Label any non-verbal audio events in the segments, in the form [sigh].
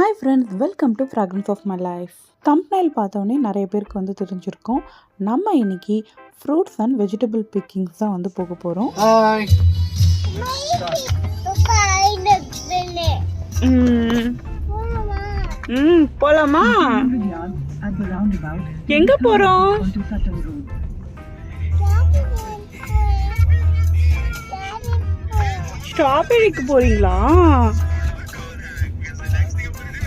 Hi friends welcome to fragrance of my life thumbnail பார்த்தோன்னே நிறைய பேருக்கு வந்து தெரிஞ்சிருக்கும். நம்ம இன்னைக்கு ஃப்ரூட்ஸ் அண்ட் வெஜிடபிள் பிக்கிங்ஸ் தான் வந்து போக போகிறோம். ம் போலாமா? எங்க போறோம்? ஸ்ட்ராபெரிக்கு போறீங்களா?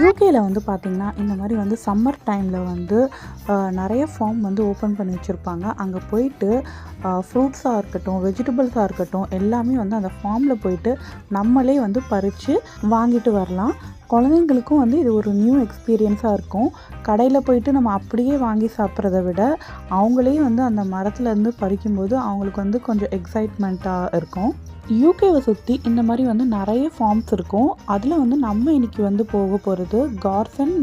யூகேயில் வந்து பார்த்திங்கன்னா இந்த மாதிரி வந்து சம்மர் டைமில் வந்து நிறைய ஃபார்ம் வந்து ஓப்பன் பண்ணி வச்சுருப்பாங்க. அங்கே போயிட்டு ஃப்ரூட்ஸாக இருக்கட்டும் வெஜிடபிள்ஸாக இருக்கட்டும் எல்லாமே வந்து அந்த ஃபார்மில் போயிட்டு நம்மளே வந்து பறித்து வாங்கிட்டு வரலாம். குழந்தைங்களுக்கும் வந்து இது ஒரு நியூ எக்ஸ்பீரியன்ஸாக இருக்கும். கடையில் போயிட்டு நம்ம அப்படியே வாங்கி சாப்பிட்றத விட அவங்களே வந்து அந்த மரத்துலேருந்து பறிக்கும்போது அவங்களுக்கு வந்து கொஞ்சம் எக்ஸைட்மெண்ட்டாக இருக்கும். யூகேவை சுற்றி இந்த மாதிரி வந்து நிறைய ஃபார்ம்ஸ் இருக்கும். அதில் வந்து நம்ம இன்றைக்கி வந்து போக போகிறது கார்சன்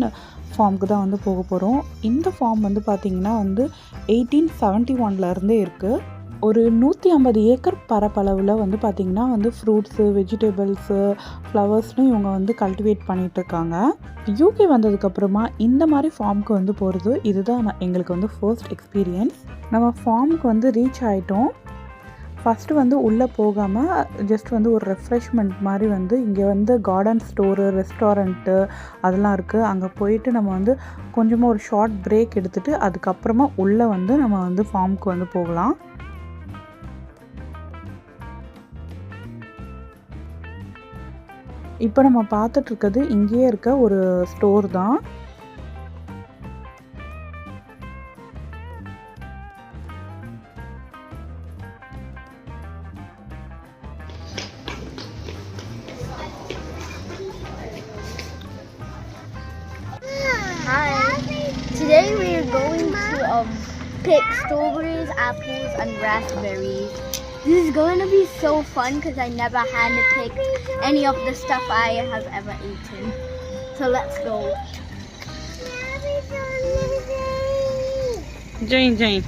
ஃபார்முக்கு தான் வந்து போக போகிறோம் இந்த ஃபார்ம் வந்து பார்த்திங்கன்னா வந்து எயிட்டீன் செவன்ட்டி ஒன்லேருந்தே இருக்குது ஒரு நூற்றி ஐம்பது ஏக்கர் பரப்பளவில் வந்து பார்த்திங்கன்னா வந்து ஃப்ரூட்ஸு வெஜிடபிள்ஸு ஃப்ளவர்ஸ்னு இவங்க வந்து கல்டிவேட் பண்ணிகிட்ருக்காங்க இருக்காங்க. யூகே வந்ததுக்கப்புறமா இந்த மாதிரி ஃபார்முக்கு வந்து போகிறது இதுதான் எங்களுக்கு வந்து ஃபர்ஸ்ட் எக்ஸ்பீரியன்ஸ் நம்ம ஃபார்முக்கு வந்து ரீச் ஆகிட்டோம் ஃபஸ்ட்டு வந்து உள்ளே போகாமல் ஜஸ்ட் வந்து ஒரு ரெஃப்ரெஷ்மெண்ட் மாதிரி வந்து இங்கே வந்து கார்டன் ஸ்டோரு ரெஸ்டாரண்ட்டு அதெல்லாம் இருக்குது அங்கே போயிட்டு நம்ம வந்து கொஞ்சமாக ஒரு ஷார்ட் பிரேக் எடுத்துகிட்டு அதுக்கப்புறமா உள்ளே வந்து நம்ம வந்து ஃபார்முக்கு வந்து போகலாம். இப்போ நம்ம பார்த்துட்ருக்கிறது இங்கேயே இருக்க ஒரு ஸ்டோர் தான். Fun because I never had to pick any of the stuff I have ever eaten. So let's go. Jain Jain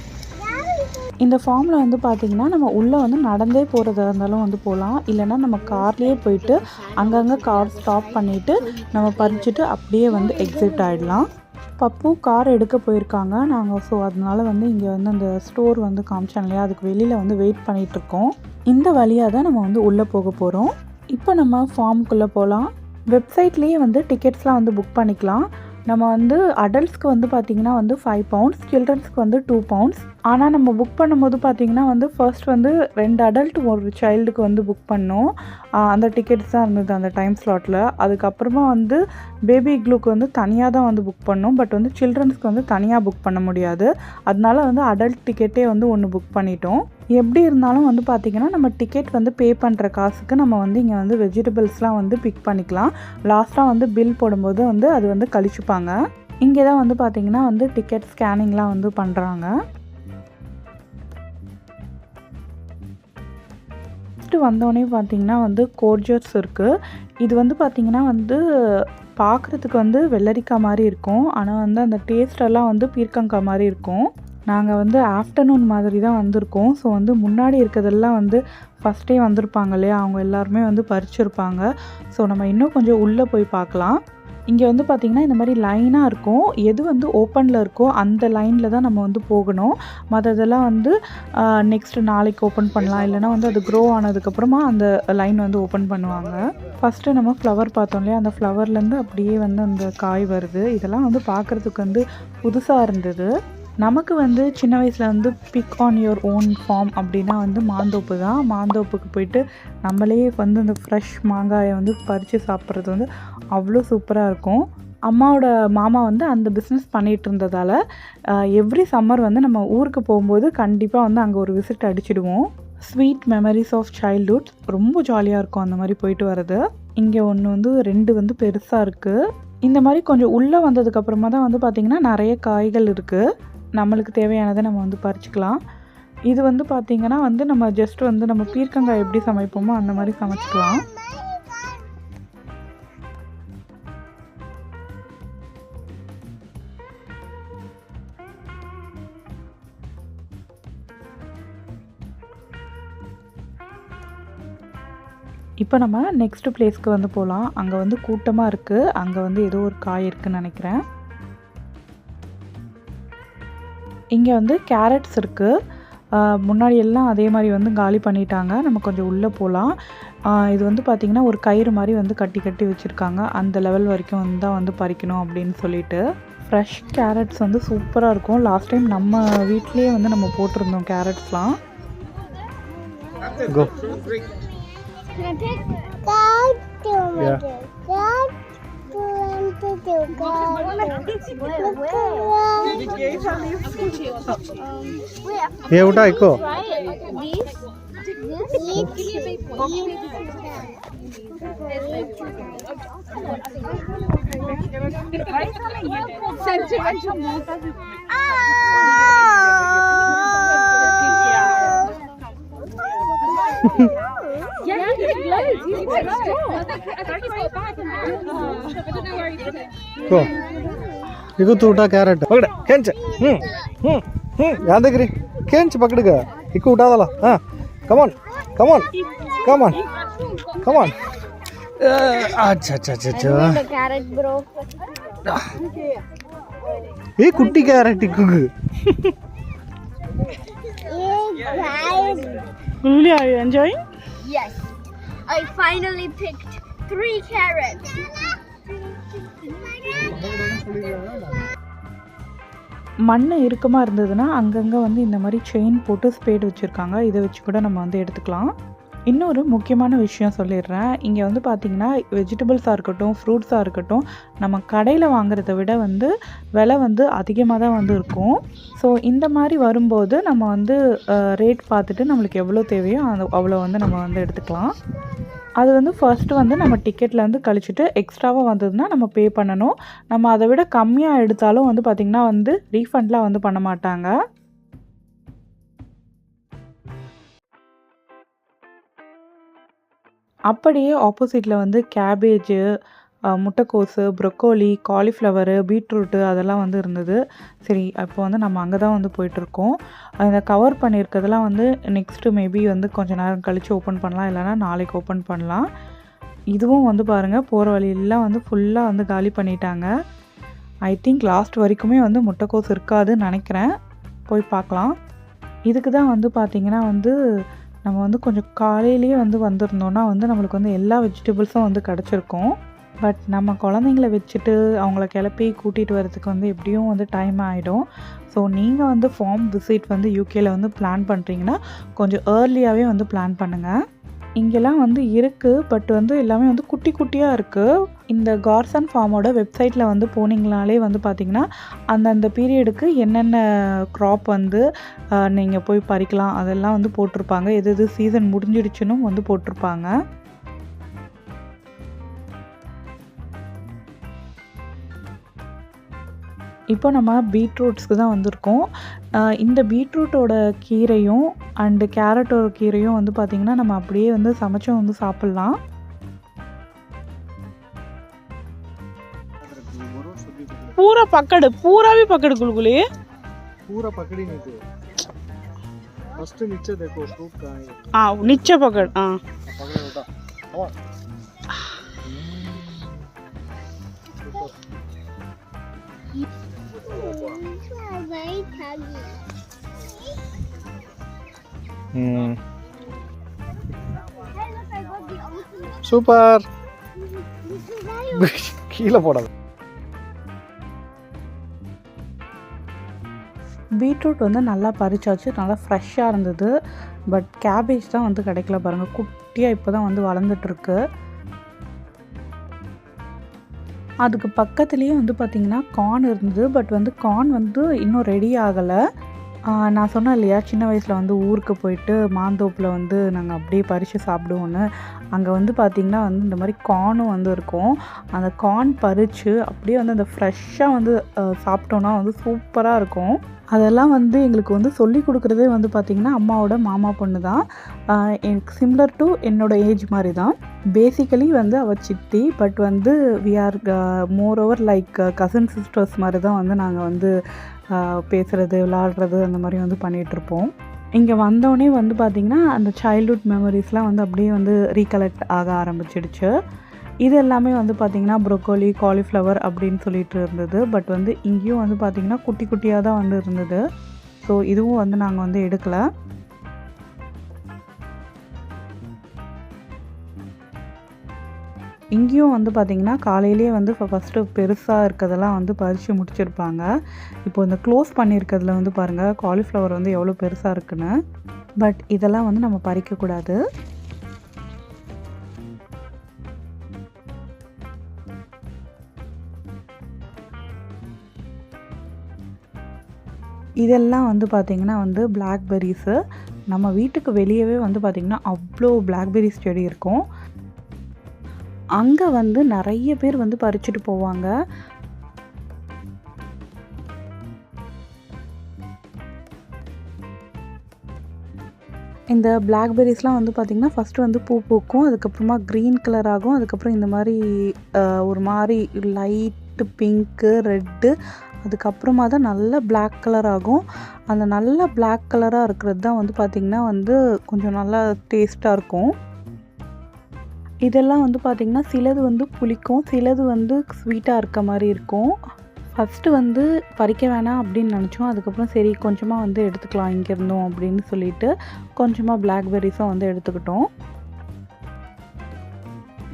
இந்த ஃபார்மில் வந்து பார்த்திங்கன்னா நம்ம உள்ளே வந்து நடந்தே போகிறதா இருந்தாலும் வந்து போகலாம் இல்லைன்னா நம்ம கார்லேயே போயிட்டு அங்கங்கே கார் ஸ்டாப் பண்ணிவிட்டு நம்ம பறிச்சுட்டு அப்படியே வந்து எக்ஸிட் ஆகிடலாம் பப்பு கார் எடுக்க போயிருக்காங்க. நாங்கள் ஸோ அதனால வந்து இங்கே வந்து அந்த ஸ்டோர் வந்து காமிச்சோம் இல்லையா? அதுக்கு வெளியில் வந்து வெயிட் பண்ணிகிட்ருக்கோம் இந்த வழியாக தான் நம்ம வந்து உள்ளே போக போகிறோம் இப்போ நம்ம ஃபார்முக்குள்ளே போகலாம் வெப்சைட்லேயே வந்து டிக்கெட்ஸ்லாம் வந்து புக் பண்ணிக்கலாம். நம்ம வந்து அடல்ட்ஸ்க்கு வந்து பார்த்திங்கன்னா வந்து ஃபைவ் பவுண்ட்ஸ் சில்ட்ரன்ஸ்க்கு வந்து டூ பவுண்ட்ஸ் ஆனால் நம்ம புக் பண்ணும்போது பார்த்திங்கன்னா வந்து ஃபர்ஸ்ட் வந்து ரெண்டு அடல்ட் ஒரு சைல்டுக்கு வந்து புக் பண்ணோம். அந்த டிக்கெட்ஸ் தான் இருந்தது அந்த டைம் ஸ்லாட்டில் அதுக்கப்புறமா வந்து பேபி க்ளூக்கு வந்து தனியாக தான் வந்து புக் பண்ணோம். பட் வந்து சில்ட்ரன்ஸ்க்கு வந்து தனியாக புக் பண்ண முடியாது. அதனால வந்து அடல்ட் டிக்கெட்டே வந்து ஒன்று புக் பண்ணிட்டோம். எப்படி இருந்தாலும் வந்து பார்த்திங்கன்னா நம்ம டிக்கெட் வந்து பே பண்ணுற காசுக்கு நம்ம வந்து இங்கே வந்து வெஜிடபிள்ஸ்லாம் வந்து பிக் பண்ணிக்கலாம். லாஸ்ட்டாக வந்து பில் போடும்போது வந்து அது வந்து கழிச்சுப்பாங்க. இங்கே தான் வந்து பார்த்திங்கன்னா வந்து டிக்கெட் ஸ்கேனிங்லாம் வந்து பண்ணுறாங்க ஃபஸ்ட்டு வந்தோடனே பார்த்தீங்கன்னா வந்து கோர்ஜர்ஸ் இருக்குது இது வந்து பார்த்திங்கன்னா வந்து பார்க்குறதுக்கு வந்து வெள்ளரிக்காய் மாதிரி இருக்கும். ஆனால் வந்து அந்த டேஸ்டெல்லாம் வந்து பீர்க்கங்காய் மாதிரி இருக்கும். நாங்கள் வந்து ஆஃப்டர்நூன் மாதிரி தான் வந்திருக்கோம். ஸோ வந்து முன்னாடி இருக்கிறதெல்லாம் வந்து ஃபஸ்ட்டே வந்திருப்பாங்க இல்லையா? அவங்க எல்லாருமே வந்து பறிச்சிருப்பாங்க. ஸோ நம்ம இன்னும் கொஞ்சம் உள்ளே போய் பார்க்கலாம். இங்கே வந்து பார்த்திங்கன்னா இந்த மாதிரி லைனாக இருக்கும். எது வந்து ஓப்பனில் இருக்கோ அந்த லைனில் தான் நம்ம வந்து போகணும். மற்றதெல்லாம் வந்து நெக்ஸ்ட் நாளைக்கு ஓப்பன் பண்ணலாம். இல்லைனா வந்து அது க்ரோ ஆனதுக்கப்புறமா அந்த லைன் வந்து ஓப்பன் பண்ணுவாங்க. ஃபஸ்ட்டு நம்ம ஃப்ளவர் பார்த்தோம் இல்லையா? அந்த ஃப்ளவர்லேருந்து அப்படியே வந்து அந்த காய் வருது. இதெல்லாம் வந்து பார்க்குறதுக்கு வந்து புதுசாக இருந்தது. நமக்கு வந்து சின்ன வயசில் வந்து pick on your own farm அப்படின்னா வந்து மாந்தோப்பு தான். மாந்தோப்புக்கு போயிட்டு நம்மளே வந்து அந்த ஃப்ரெஷ் மாங்காயை வந்து பறித்து சாப்பிட்றது வந்து அவ்வளோ சூப்பராக இருக்கும். அம்மாவோட மாமா வந்து அந்த பிஸ்னஸ் பண்ணிகிட்டு இருந்ததால் எவ்ரி சம்மர் வந்து நம்ம ஊருக்கு போகும்போது கண்டிப்பாக வந்து அங்கே ஒரு விசிட் அடிச்சிடுவோம். ஸ்வீட் மெமரிஸ் ஆஃப் சைல்ட்ஹுட் ரொம்ப ஜாலியாக இருக்கும் அந்த மாதிரி போயிட்டு வர்றது. இங்கே ஒன்று வந்து ரெண்டு வந்து பெருசாக இருக்குது இந்த மாதிரி கொஞ்சம் உள்ளே வந்ததுக்கப்புறமா தான் வந்து பார்த்திங்கன்னா நிறைய காய்கள் இருக்குது நம்மளுக்கு தேவையானதை நம்ம வந்து பறிச்சுக்கலாம். இது வந்து பார்த்திங்கன்னா வந்து நம்ம ஜஸ்ட் வந்து நம்ம பீர்க்கங்காய் எப்படி சமைப்போமோ அந்த மாதிரி சமைச்சிக்கலாம். இப்போ நம்ம நெக்ஸ்ட் பிளேஸ்க்கு வந்து போகலாம் அங்கே வந்து கூட்டமாக இருக்குது அங்கே வந்து ஏதோ ஒரு காய் இருக்குன்னு நினைக்கிறேன். இங்கே வந்து கேரட்ஸ் இருக்குது முன்னாடி எல்லாம் அதே மாதிரி வந்து காலி பண்ணிட்டாங்க. நம்ம கொஞ்சம் உள்ளே போகலாம் இது வந்து பார்த்திங்கன்னா ஒரு கயிறு மாதிரி வந்து கட்டி கட்டி வச்சுருக்காங்க. அந்த லெவல் வரைக்கும் வந்து தான் வந்து பறிக்கணும் அப்படின்னு சொல்லிட்டு. ஃப்ரெஷ் கேரட்ஸ் வந்து சூப்பராக இருக்கும். லாஸ்ட் டைம் நம்ம வீட்லேயே வந்து நம்ம போட்டிருந்தோம் கேரட்ஸ்லாம் Go. 또 들어가. 왜? 왜? 왜? 왜? 이거. 아! loads. He's quite strong. I think, I think he's got a bag in there. I don't know where he put it. Go. ಇದು ಊಟ ಕ್ಯಾರೆಟ್ ಪಕಡ ಕೆಂಚ ಹ್ಞೂ ಹ್ಞೂ ಹ್ಞೂ ಯಾದಗ್ರಿ ಕೆಂಚ ಪಕಡಗ ಇಕ್ಕು ಊಟ ಅದಲ್ಲ ಹಾಂ ಕಮಾನ್ ಕಮಾನ್ ಕಮಾನ್ ಕಮಾನ್ ಅಚ್ಚ ಅಚ್ಚ ಅಚ್ಚ ಅಚ್ಚ ஏ குட்டி கேரட் குக்கு Will you enjoy? Yes. I finally picked three carrots. மண் இறுக்கமாக இருந்ததுன்னா அங்கங்கே வந்து இந்த மாதிரி செயின் போட்டு ஸ்பேடு வச்சுருக்காங்க இதை வச்சு கூட நம்ம வந்து எடுத்துக்கலாம் இன்னொரு முக்கியமான விஷயம் சொல்லிடுறேன். இங்கே வந்து பார்த்திங்கன்னா வெஜிடபிள்ஸாக இருக்கட்டும் ஃப்ரூட்ஸாக இருக்கட்டும் நம்ம கடையில் வாங்குறத விட வந்து விலை வந்து அதிகமாக தான் வந்து இருக்கும். ஸோ இந்த மாதிரி வரும்போது நம்ம வந்து ரேட் பார்த்துட்டு நம்மளுக்கு எவ்வளோ தேவையோ அந்த அவ்வளோ வந்து நம்ம வந்து எடுத்துக்கலாம். அது வந்து ஃபர்ஸ்ட்டு வந்து நம்ம டிக்கெட்டில் வந்து கழிச்சிட்டு எக்ஸ்ட்ராவாக வந்ததுன்னா நம்ம பே பண்ணணும். நம்ம அதை விட கம்மியாக எடுத்தாலும் வந்து பார்த்திங்கன்னா வந்து ரீஃபண்ட்லாம் வந்து பண்ண மாட்டாங்க. அப்படியே ஆப்போசிட்டில் வந்து கேபேஜு முட்டைக்கோஸு ப்ரொக்கோலி காலிஃப்ளவரு பீட்ரூட்டு அதெல்லாம் வந்து இருந்தது. சரி அப்போ வந்து நம்ம அங்கே தான் வந்து போயிட்டுருக்கோம். இந்த கவர் பண்ணியிருக்கிறதெல்லாம் வந்து நெக்ஸ்ட்டு மேபி வந்து கொஞ்ச நேரம் கழித்து ஓப்பன் பண்ணலாம். இல்லைனா நாளைக்கு ஓப்பன் பண்ணலாம். இதுவும் வந்து பாருங்கள் போகிற வழியெல்லாம் வந்து ஃபுல்லாக வந்து காலி பண்ணிட்டாங்க. ஐ திங்க் லாஸ்ட் வரைக்குமே வந்து முட்டைக்கோஸ் இருக்காதுன்னு நினைக்கிறேன். போய் பார்க்கலாம். இதுக்கு தான் வந்து பார்த்திங்கன்னா வந்து நம்ம வந்து கொஞ்சம் காலையிலேயே வந்து வந்திருந்தோன்னா வந்து நம்மளுக்கு வந்து எல்லா வெஜிடபிள்ஸும் வந்து கிடச்சிருக்கும். பட் நம்ம குழந்தைங்கள வச்சுட்டு அவங்கள கிளப்பி கூட்டிகிட்டு வரதுக்கு வந்து எப்படியும் வந்து டைம் ஆகிடும் ஸோ நீங்கள் வந்து ஃபார்ம் விசிட் வந்து யூகேயில் வந்து பிளான் பண்ணுறீங்கன்னா கொஞ்சம் ஏர்லியாகவே வந்து பிளான் பண்ணுங்கள் இங்கெல்லாம் வந்து இருக்குது பட் வந்து எல்லாமே வந்து குட்டி குட்டியாக இருக்குது இந்த கார்சன் ஃபார்மோட வெப்சைட்டில் வந்து போனீங்கனாலே வந்து பார்த்திங்கன்னா அந்தந்த பீரியடுக்கு என்னென்ன க்ராப் வந்து நீங்கள் போய் பறிக்கலாம் அதெல்லாம் வந்து போட்டிருப்பாங்க. எது எது சீசன் முடிஞ்சிடுச்சுன்னு வந்து போட்டிருப்பாங்க. இப்போ நம்ம பீட்ரூட்ஸ்க்கு தான் வந்திருக்கோம். இந்த பீட்ரூட்டோட கீரையும் அண்டு கேரட்டோட கீரையும் வந்து பார்த்திங்கன்னா நம்ம அப்படியே வந்து சமைச்சும் வந்து சாப்பிட்லாம். पूरा पकड़ पूरा भी पकड़ गुलगुली। पूरा पकड़ी नहीं थी। फ़र्स्ट नीचे देखो फ्रूट कहाँ है? हाँ नीचे पकड़ हाँ। पकड़े उठा। Come on Very tuggy. Hmm [laughs] beetroot வந்து நல்லா பறிச்சாச்சு நல்லா ஃப்ரெஷ்ஷாக இருந்தது. பட் கேபேஜ் தான் வந்து கிடைக்கல பாருங்கள் குட்டியாக இப்போ தான் வந்து வளர்ந்துட்டுருக்கு. அதுக்கு பக்கத்துலேயே வந்து பார்த்திங்கன்னா கார்ன் இருந்தது. பட் வந்து கார்ன் வந்து இன்னும் ரெடி ஆகலை. நான் சொன்னேன் இல்லையா சின்ன வயசில் வந்து ஊருக்கு போயிட்டு மாந்தோப்பில் வந்து நாங்கள் அப்படியே பறித்து சாப்பிடுவோன்னு அங்கே வந்து பார்த்திங்கன்னா வந்து இந்த மாதிரி கார்னும் வந்து இருக்கும். அந்த கார்ன் பறித்து அப்படியே வந்து அந்த ஃப்ரெஷ்ஷாக வந்து சாப்பிட்டோன்னா வந்து சூப்பராக இருக்கும். அதெல்லாம் வந்து எங்களுக்கு வந்து சொல்லி கொடுக்குறதே வந்து பார்த்திங்கன்னா அம்மாவோட மாமா பொண்ணு தான். எனக்கு சிம்லர் டு என்னோட ஏஜ் மாதிரி தான். பேசிக்கலி வந்து அவள் சித்தி பட் வந்து we are more over like cousin sisters மாதிரி தான் வந்து நாங்கள் வந்து பேசுகிறது விளாடுறது அந்த மாதிரி வந்து பண்ணிகிட்ருப்போம் இங்கே வந்தோடனே வந்து பார்த்திங்கன்னா அந்த சைல்ட்ஹுட் மெமரிஸ்லாம் வந்து அப்படியே வந்து ரீகலெக்ட் ஆக ஆரம்பிச்சிடுச்சு. இது எல்லாமே வந்து பார்த்திங்கன்னா ப்ரொக்கோலி காலிஃப்ளவர் அப்படின்னு சொல்லிட்டு இருந்தது. பட் வந்து இங்கேயும் வந்து பார்த்திங்கன்னா குட்டி குட்டியாக தான் வந்து இருந்தது. ஸோ இதுவும் வந்து நாங்கள் வந்து எடுக்கலை. இங்கேயும் வந்து பார்த்திங்கன்னா காலையிலேயே வந்து இப்போ ஃபஸ்ட்டு பெருசாக இருக்கிறதெல்லாம் வந்து பறித்து முடிச்சிருப்பாங்க. இப்போ இந்த க்ளோஸ் பண்ணியிருக்கிறதுல வந்து பாருங்கள் காலிஃப்ளவர் வந்து எவ்வளோ பெருசாக இருக்குன்னு. பட் இதெல்லாம் வந்து நம்ம பறிக்கக்கூடாது. இதெல்லாம் வந்து பார்த்திங்கன்னா வந்து பிளாக்பெர்ரிஸு நம்ம வீட்டுக்கு வெளியவே வந்து பார்த்திங்கன்னா அவ்வளோ பிளாக்பெர்ரிஸ் செடி இருக்கும். அங்கே வந்து நிறைய பேர் வந்து பறிச்சுட்டு போவாங்க. இந்த பிளாக்பெரிஸ்லாம் வந்து பார்த்திங்கன்னா ஃபஸ்ட்டு வந்து பூ பூக்கும் அதுக்கப்புறமா க்ரீன் கலர் ஆகும் அதுக்கப்புறம் இந்த மாதிரி ஒரு மாதிரி லைட்டு பிங்க்கு ரெட்டு அதுக்கப்புறமா தான் நல்ல பிளாக் கலர் ஆகும். அந்த நல்ல பிளாக் கலராக இருக்கிறது தான் வந்து பார்த்திங்கன்னா வந்து கொஞ்சம் நல்லா டேஸ்ட்டாக இருக்கும். இதெல்லாம் வந்து பார்த்திங்கன்னா சிலது வந்து புளிக்கும் சிலது வந்து ஸ்வீட்டாக இருக்க மாதிரி இருக்கும். ஃபஸ்ட்டு வந்து பறிக்க வேணாம் அப்படின்னு நினச்சோம். அதுக்கப்புறம் சரி கொஞ்சமாக வந்து எடுத்துக்கலாம் இங்கே இருந்தோம் அப்படின்னு சொல்லிட்டு கொஞ்சமாக பிளாக்பெர்ரிஸும் வந்து எடுத்துக்கிட்டோம்.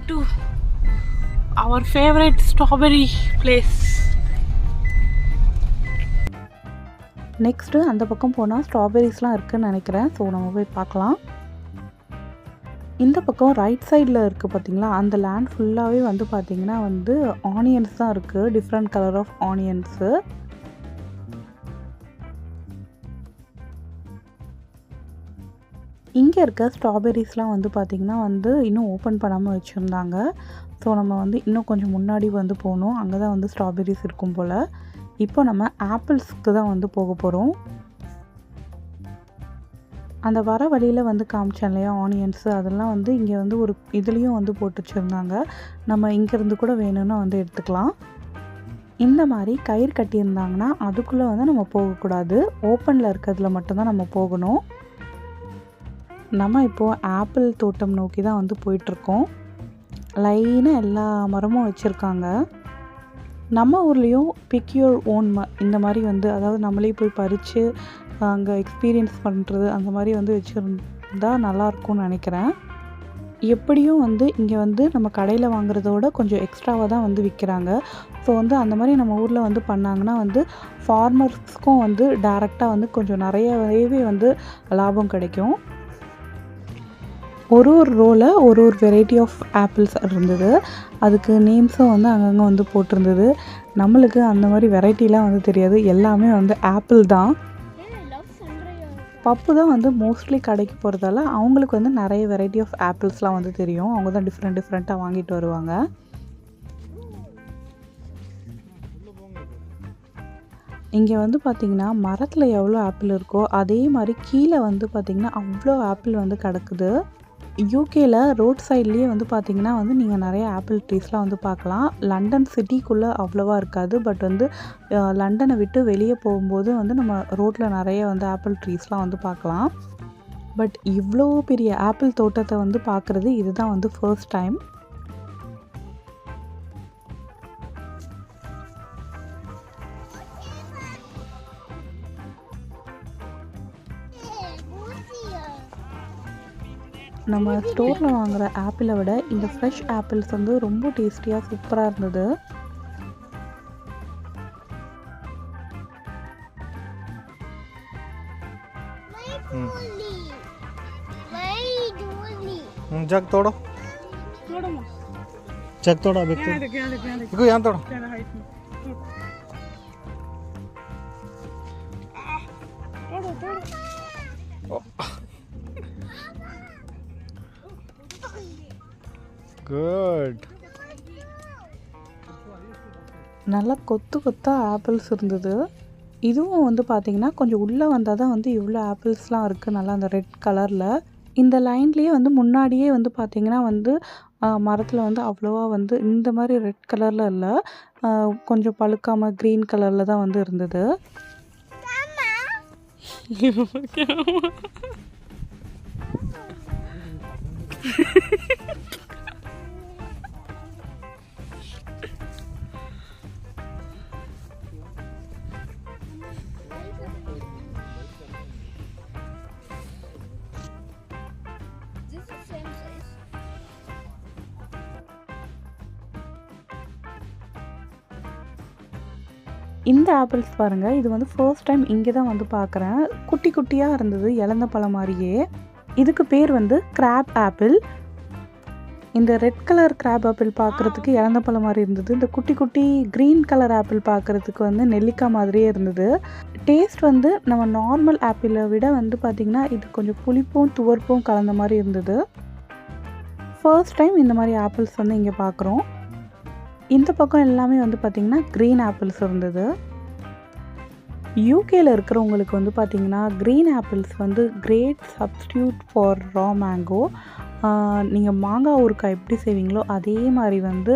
To our favorite strawberry place. Next அந்த பக்கம் போனால் ஸ்ட்ராபெரிஸ்லாம் இருக்குன்னு நினைக்கிறேன். ஸோ நம்ம போய் பார்க்கலாம். இந்த பக்கம் ரைட் சைடில் இருக்குது பார்த்தீங்களா அந்த லேண்ட் ஃபுல்லாகவே வந்து பார்த்திங்கன்னா வந்து ஆனியன்ஸ் தான் இருக்குது டிஃப்ரெண்ட் கலர் ஆஃப் ஆனியன்ஸு இங்கே இருக்க ஸ்ட்ராபெரிஸ்லாம் வந்து பார்த்திங்கன்னா வந்து இன்னும் ஓப்பன் பண்ணாமல் வச்சுருந்தாங்க. ஸோ நம்ம வந்து இன்னும் கொஞ்சம் முன்னாடி வந்து போகணும். அங்கே தான் வந்து ஸ்ட்ராபெரிஸ் இருக்கும் போல். இப்போ நம்ம ஆப்பிள்ஸ்க்கு தான் வந்து போக போகிறோம் அந்த வர வழியில் வந்து காமிச்சேன் இல்லையா ஆனியன்ஸு அதெல்லாம் வந்து இங்கே வந்து ஒரு இதுலேயும் வந்து போட்டு வச்சுருந்தாங்க. நம்ம இங்கேருந்து கூட வேணும்னா வந்து எடுத்துக்கலாம். இந்த மாதிரி கயிறு கட்டியிருந்தாங்கன்னா அதுக்குள்ளே வந்து நம்ம போகக்கூடாது. ஓப்பனில் இருக்கிறதுல மட்டும்தான் நம்ம போகணும். நம்ம இப்போது ஆப்பிள் தோட்டம் நோக்கி தான் வந்து போயிட்டுருக்கோம். லைனாக எல்லா மரமும் வச்சுருக்காங்க. நம்ம ஊர்லேயும் பிக்யூர் ஓன் ம இந்த மாதிரி வந்து அதாவது நம்மளே போய் பறித்து அங்கே எக்ஸ்பீரியன்ஸ் பண்ணுறது அந்த மாதிரி வந்து வச்சுருந்தா நல்லாயிருக்கும்னு நினைக்கிறேன். எப்படியும் வந்து இங்கே வந்து நம்ம கடையில் வாங்குறதோட கொஞ்சம் எக்ஸ்ட்ராவாக தான் வந்து விற்கிறாங்க ஸோ வந்து அந்த மாதிரி நம்ம ஊரில் வந்து பண்ணாங்கன்னா வந்து ஃபார்மர்ஸ்க்கும் வந்து டேரெக்டாக வந்து கொஞ்சம் நிறையவே வந்து லாபம் கிடைக்கும். ஒரு ஒரு ரோவில் ஒரு ஒரு வெரைட்டி ஆஃப் ஆப்பிள்ஸ் இருந்தது. அதுக்கு நேம்ஸும் வந்து அங்கங்கே வந்து போட்டிருந்தது. நம்மளுக்கு அந்த மாதிரி வெரைட்டிலாம் வந்து தெரியாது. எல்லாமே வந்து ஆப்பிள் தான். பப்பு தான் வந்து மோஸ்ட்லி கடைக்கு போகிறதால அவங்களுக்கு வந்து நிறைய வெரைட்டி ஆஃப் ஆப்பிள்ஸ்லாம் வந்து தெரியும். அவங்க தான் டிஃப்ரெண்ட் டிஃப்ரெண்ட்டாக வாங்கிட்டு வருவாங்க. இங்கே வந்து பார்த்திங்கன்னா மரத்தில் எவ்வளோ ஆப்பிள் இருக்கோ அதே மாதிரி கீழே வந்து பார்த்திங்கன்னா அவ்வளோ ஆப்பிள் வந்து கிடக்குது. யூகேயில் ரோட் சைட்லேயே வந்து பார்த்திங்கன்னா வந்து நீங்கள் நிறைய ஆப்பிள் ட்ரீஸ்லாம் வந்து பார்க்கலாம் லண்டன் சிட்டிக்குள்ளே அவ்வளோவா இருக்காது. பட் வந்து லண்டனை விட்டு வெளியே போகும்போது வந்து நம்ம ரோட்டில் நிறைய வந்து ஆப்பிள் ட்ரீஸ்லாம் வந்து பார்க்கலாம் பட் இவ்வளோ பெரிய ஆப்பிள் தோட்டத்தை வந்து பார்க்குறது இதுதான் வந்து ஃபர்ஸ்ட் டைம் நம்ம ஸ்டோரில் வாங்குற ஆப்பிளை விட இந்த ஃப்ரெஷ் ஆப்பிள்ஸ் வந்து ரொம்ப டேஸ்டியாக சூப்பராக இருந்தது हम्म, जग तोड़ो जग तोड़ो अभी तो देखो यहाँ तोड़ो குட் நல்லா கொத்து கொத்தாக ஆப்பிள்ஸ் இருந்தது. இதுவும் வந்து பார்த்திங்கன்னா கொஞ்சம் உள்ளே வந்தால் தான் வந்து இவ்வளோ ஆப்பிள்ஸ்லாம் இருக்குது நல்லா அந்த ரெட் கலரில் இந்த லைன்லேயே வந்து முன்னாடியே வந்து பார்த்திங்கன்னா வந்து மரத்தில் வந்து அவ்வளோவா வந்து இந்த மாதிரி ரெட் கலரில் இல்லை. கொஞ்சம் பழுக்காமல் க்ரீன் கலரில் தான் வந்து இருந்தது. [laughs] This இந்த ஆப்பிள்ஸ் பாருங்கள் இது வந்து ஃபர்ஸ்ட் டைம் இங்கே தான் வந்து பார்க்குறேன் குட்டி குட்டியாக இருந்தது இழந்த பழம் மாதிரியே. இதுக்கு பேர் வந்து கிராப் ஆப்பிள் இந்த ரெட் கலர் கிராப் ஆப்பிள் பார்க்குறதுக்கு இழந்த பழம் மாதிரி இருந்தது. இந்த குட்டி குட்டி க்ரீன் கலர் ஆப்பிள் பார்க்குறதுக்கு வந்து நெல்லிக்காய் மாதிரியே இருந்தது. டேஸ்ட் வந்து நம்ம நார்மல் ஆப்பிளை விட வந்து பார்த்திங்கன்னா இது கொஞ்சம் புளிப்பும் துவர்ப்பும் கலந்த மாதிரி இருந்தது. ஃபர்ஸ்ட் டைம் இந்த மாதிரி ஆப்பிள்ஸ் வந்து இங்கே பார்க்குறோம் இந்த பக்கம் எல்லாமே வந்து பார்த்திங்கன்னா க்ரீன் ஆப்பிள்ஸ் இருந்தது. யூகேயில் இருக்கிறவங்களுக்கு வந்து பார்த்திங்கன்னா க்ரீன் ஆப்பிள்ஸ் வந்து great substitute for raw mango நீங்கள் மாங்காய் ஊறுக்காய் எப்படி செய்வீங்களோ அதே மாதிரி வந்து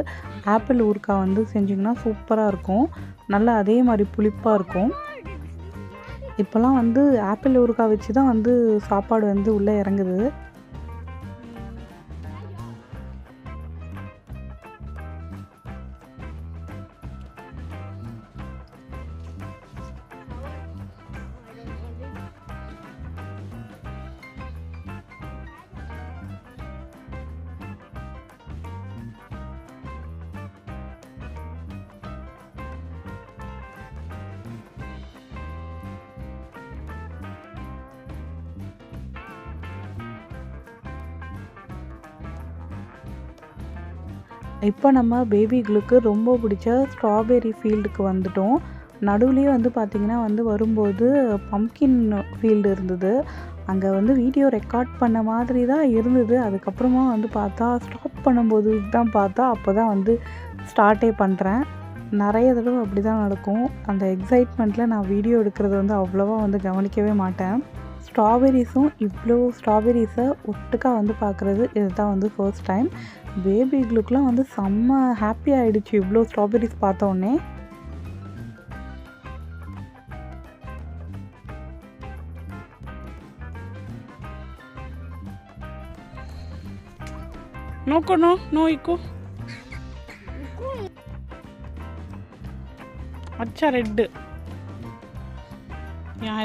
ஆப்பிள் ஊறுக்காய் வந்து செஞ்சிங்கன்னா சூப்பராக இருக்கும். நல்லா அதே மாதிரி புளிப்பாக இருக்கும். இப்போல்லாம் வந்து ஆப்பிள் ஊறுக்காய் வச்சு தான் வந்து சாப்பாடு வந்து உள்ளே இறங்குது. இப்போ நம்ம பேபிகளுக்கு ரொம்ப பிடிச்ச ஸ்ட்ராபெரி ஃபீல்டுக்கு வந்துட்டோம். நடுவுலேயே வந்து பார்த்திங்கன்னா வந்து வரும்போது பம்கின் ஃபீல்டு இருந்தது. அங்கே வந்து வீடியோ ரெக்கார்ட் பண்ண மாதிரி தான் இருந்தது. அதுக்கப்புறமா வந்து பார்த்தா ஸ்டாப் பண்ணும்போது தான் பார்த்தா அப்போ தான் வந்து ஸ்டார்ட்டே பண்ணுறேன் நிறைய தடவை அப்படி தான் நடக்கும். அந்த எக்ஸைட்மெண்ட்டில் நான் வீடியோ எடுக்கிறது வந்து அவ்வளோவா வந்து கவனிக்கவே மாட்டேன். ஸ்ட்ராபெரிஸும் இவ்வளோ ஸ்ட்ராபெரிஸை ஒட்டுக்காக வந்து பார்க்குறது இதுதான் வந்து ஃபர்ஸ்ட் டைம் பேபி க்ளுக்கெலாம் வந்து செம்ம ஹாப்பி ஆகிடுச்சு இவ்வளோ ஸ்ட்ராபெரிஸ் பார்த்தோன்னே. நோக்கோ நோ நோ இக்கோ. अच्छा रेड यहाँ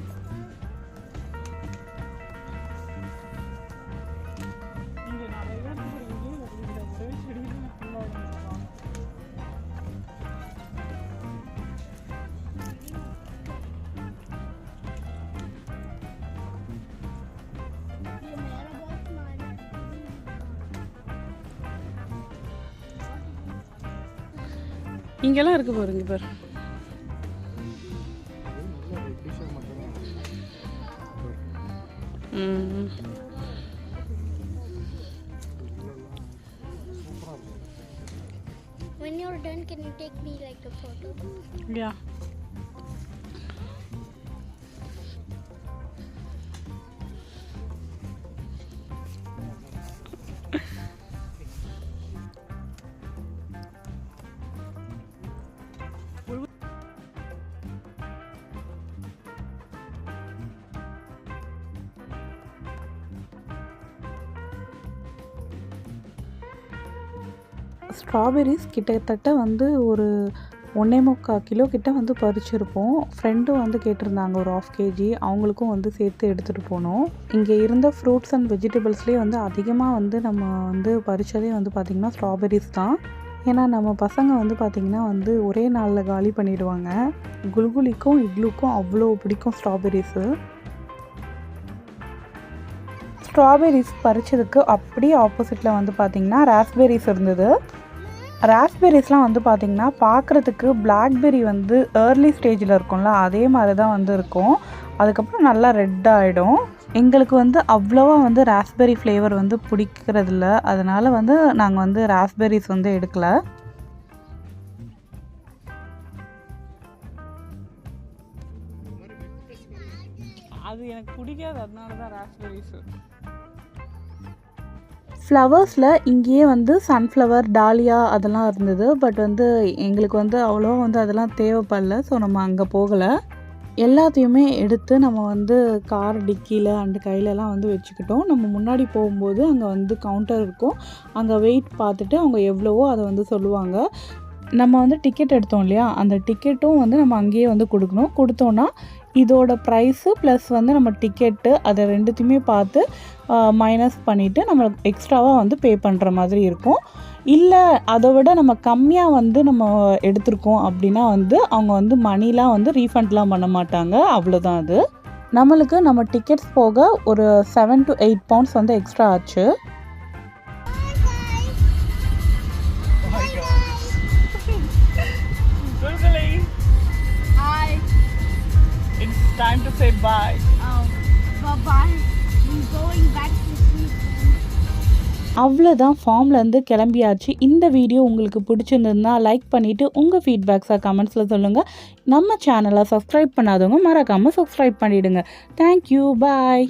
இருக்கு When you're done, can you take me like a photo? Yeah. Strawberries கிட்டத்தட்ட வந்து ஒரு ஒன்றே முக்கால் கிலோ கிட்ட வந்து பறிச்சிருப்போம். ஃப்ரெண்டும் வந்து கேட்டிருந்தாங்க ஒரு ஆஃப் கேஜி அவங்களுக்கும் வந்து சேர்த்து எடுத்துகிட்டு போனோம். இங்கே இருந்த ஃப்ரூட்ஸ் அண்ட் வெஜிடபிள்ஸ்லேயே வந்து அதிகமாக வந்து நம்ம வந்து பறித்ததே வந்து பார்த்திங்கன்னா ஸ்ட்ராபெரிஸ் தான். ஏன்னா நம்ம பசங்க வந்து பார்த்திங்கன்னா வந்து ஒரே நாளில் காலி பண்ணிடுவாங்க. குல்குலிக்கும் இட்லுக்கும் அவ்வளோ பிடிக்கும் ஸ்ட்ராபெரிஸு ஸ்ட்ராபெரிஸ் பறித்ததுக்கு அப்படியே ஆப்போசிட்டில் வந்து பார்த்திங்கன்னா ராஸ்பெரிஸ் இருந்தது. ராஸ்பெரிஸ்லாம் வந்து பார்த்திங்கன்னா பார்க்குறதுக்கு பிளாக்பெரி வந்து ஏர்லி ஸ்டேஜில் இருக்கும்ல அதே மாதிரி தான் வந்து இருக்கும். அதுக்கப்புறம் நல்லா ரெட் ஆகிடும் எங்களுக்கு வந்து அவ்வளோவா வந்து ராஸ்பெரி ஃப்ளேவர் வந்து பிடிக்கிறதில்ல. அதனால் வந்து நாங்கள் வந்து ராஸ்பெரிஸ் வந்து எடுக்கல. அது எனக்கு பிடிக்காது. அதனால தான் ராஸ்பெரிஸ் ஃப்ளவர்ஸில் இங்கேயே வந்து சன்ஃப்ளவர் டாலியா அதெல்லாம் இருந்தது. பட் வந்து எங்களுக்கு வந்து அவ்வளோ வந்து அதெல்லாம் தேவைப்படல. ஸோ நம்ம அங்கே போகலை. எல்லாத்தையுமே எடுத்து நம்ம வந்து கார் டிக்கியில் அண்டு கையிலலாம் வந்து வச்சுக்கிட்டோம். நம்ம முன்னாடி போகும்போது அங்கே வந்து கவுண்டர் இருக்கும். அங்கே வெயிட் பார்த்துட்டு அவங்க எவ்வளவோ அதை வந்து சொல்லுவாங்க. நம்ம வந்து டிக்கெட் எடுத்தோம் இல்லையா? அந்த டிக்கெட்டும் வந்து நம்ம அங்கேயே வந்து கொடுக்கணும். கொடுத்தோன்னா இதோட ப்ரைஸு ப்ளஸ் வந்து நம்ம டிக்கெட்டு அதை ரெண்டுத்தையுமே பார்த்து மைனஸ் பண்ணிவிட்டு நம்மளுக்கு எக்ஸ்ட்ராவாக வந்து பே பண்ணுற மாதிரி இருக்கும். இல்லை அதை விட நம்ம கம்மியாக வந்து நம்ம எடுத்திருக்கோம் அப்படின்னா வந்து அவங்க வந்து மணிலாம் வந்து ரீஃபண்ட்லாம் பண்ண மாட்டாங்க. அவ்வளோதான் அது. நம்மளுக்கு நம்ம டிக்கெட்ஸ் போக ஒரு செவன் டு எயிட் பவுண்ட்ஸ் வந்து எக்ஸ்ட்ரா ஆச்சு. Time to say bye. Um, bye bye. I'm going back to sleep. அவ்வளோதான் ஃபார்ம்லேருந்து கிளம்பியாச்சு இந்த வீடியோ உங்களுக்கு பிடிச்சிருந்ததுன்னா லைக் பண்ணிவிட்டு உங்கள் ஃபீட்பேக்ஸை கமெண்ட்ஸில் சொல்லுங்கள் நம்ம சேனலை சப்ஸ்கிரைப் பண்ணாதவங்க மறக்காமல் சப்ஸ்கிரைப் பண்ணிவிடுங்க தேங்க்யூ பாய்